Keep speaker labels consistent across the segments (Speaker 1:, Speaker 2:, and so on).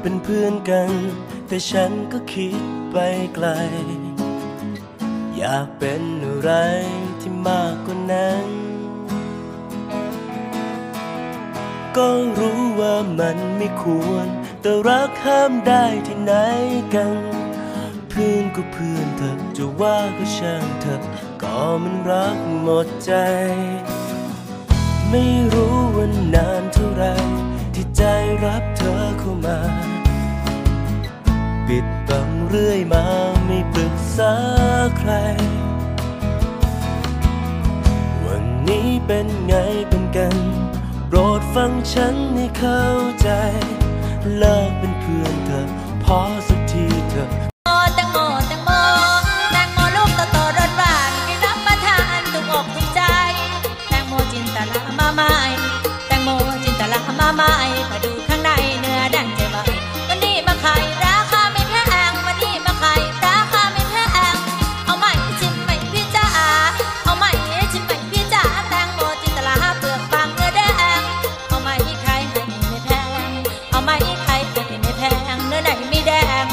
Speaker 1: เป็นเพื่อนกัน แต่ฉันก็คิดไปไกล อยากเป็นอะไรที่มากกว่านั้น ก็รู้ว่ามันไม่ควร แต่รักห้ามได้ที่ไหนกัน เพื่อนก็เพื่อนเถอะจะว่าก็ช่างเถอะก็มันรักหมดใจ ไม่รู้ว่านานเท่าไรที่ใจรับเธอ เข้ามา ปิดบังเรื่อยมาไม่ปรึกษาใคร วันนี้เป็นไงเป็นกัน โปรดฟังฉันให้เข้าใจ เลิกเป็นเพื่อนเธอพอสักทีเธอ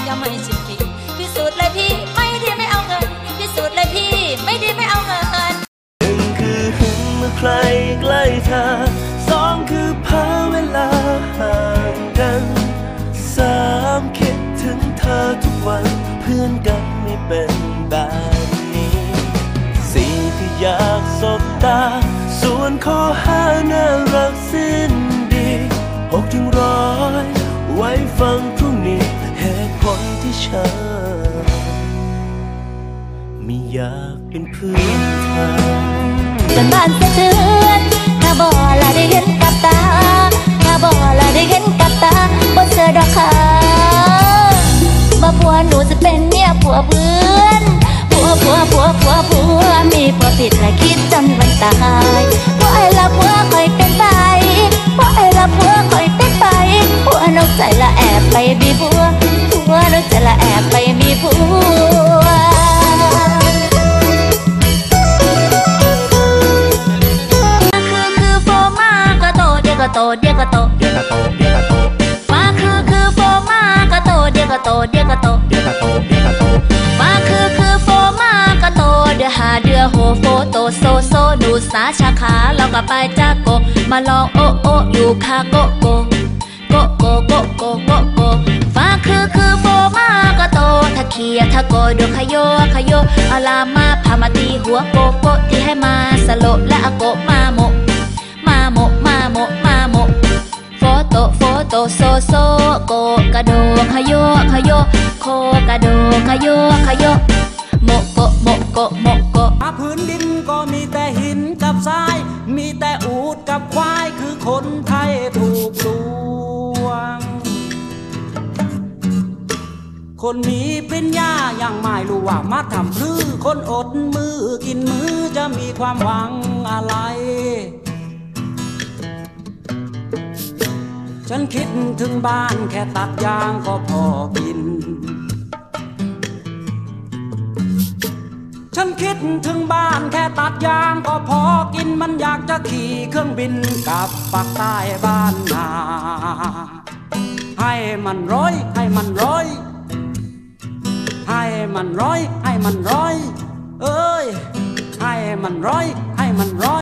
Speaker 2: แดงยังไม่ชิมฟรีพิสูจน์เลยพี่ไม่ดีไม่เอาเงินพิสูจน์เลยพี่ไม่ดีไม่เอาเงิน
Speaker 1: หนึ่งคือหึงเมื่อใครใกล้เธอสองคือพาเวลาห่างกันสามคิดถึงเธอทุกวันเพื่อนกันไม่เป็นแบบนี้สี่คืออยากสบตาส่วนข้อห้าน่า ผลที่ฉันไม่อยากเป็นเพื่อนเธอ
Speaker 2: จนบ้านสะเทือนถ้าบ่ละได้เห็นกับตา ถ้าบ่ละได้เห็นกับตาบ่เจอดอกค่ะบ่ผัวหนูจะเป็นเมียผัวเพื่อนผัวผัวผัวผัวผัวมีผัวผิดและคิดจนวันตาย โตเดียวกระโตเดียวกระโต
Speaker 3: เดียกะโตเดียกะโต
Speaker 2: มาคือคือโฟมากระโตเดียวกระโตเดียวกระโต
Speaker 3: เดียกะโตเดียกะโต
Speaker 2: มาคือคือโฟมากระโตเดือหาเดือโหโฟโตโซโซดูสาชาขาเราก็ไปจากโกมาลองโอโออยู่คาโกโกโกโกโกโกโกโกฟ้าคือคือโฟมากระโตถ้าเขียถ้าโกดูขยโยขยโยอาลามาพามาตีหัวโกโกที่ให้มาสโลและอาโกมาโมมา โตโซโซโกกระโดขยโยขยโยโคกระโดขยโยขยโยโมโกโมโกโมโก
Speaker 4: พื้นดินก็มีแต่หินกับทราย มีแต่อูดกับควายคือคนไทยถูกลวง คนมีปริญญายังไม่รู้ว่ามาทำพรือคนอดมือกินมือจะมีความหวังอะไร คิดถึงบ้านแค่ตัดยางก็พอกิน ฉันคิดถึงบ้านแค่ตัดยางก็พอกินมันอยากจะขี่เครื่องบินกลับปากใต้บ้านนาให้มันร้อยให้มันร้อย ให้มันร้อยให้มันร้อย เอ้ย ให้มันร้อยให้มันร้อย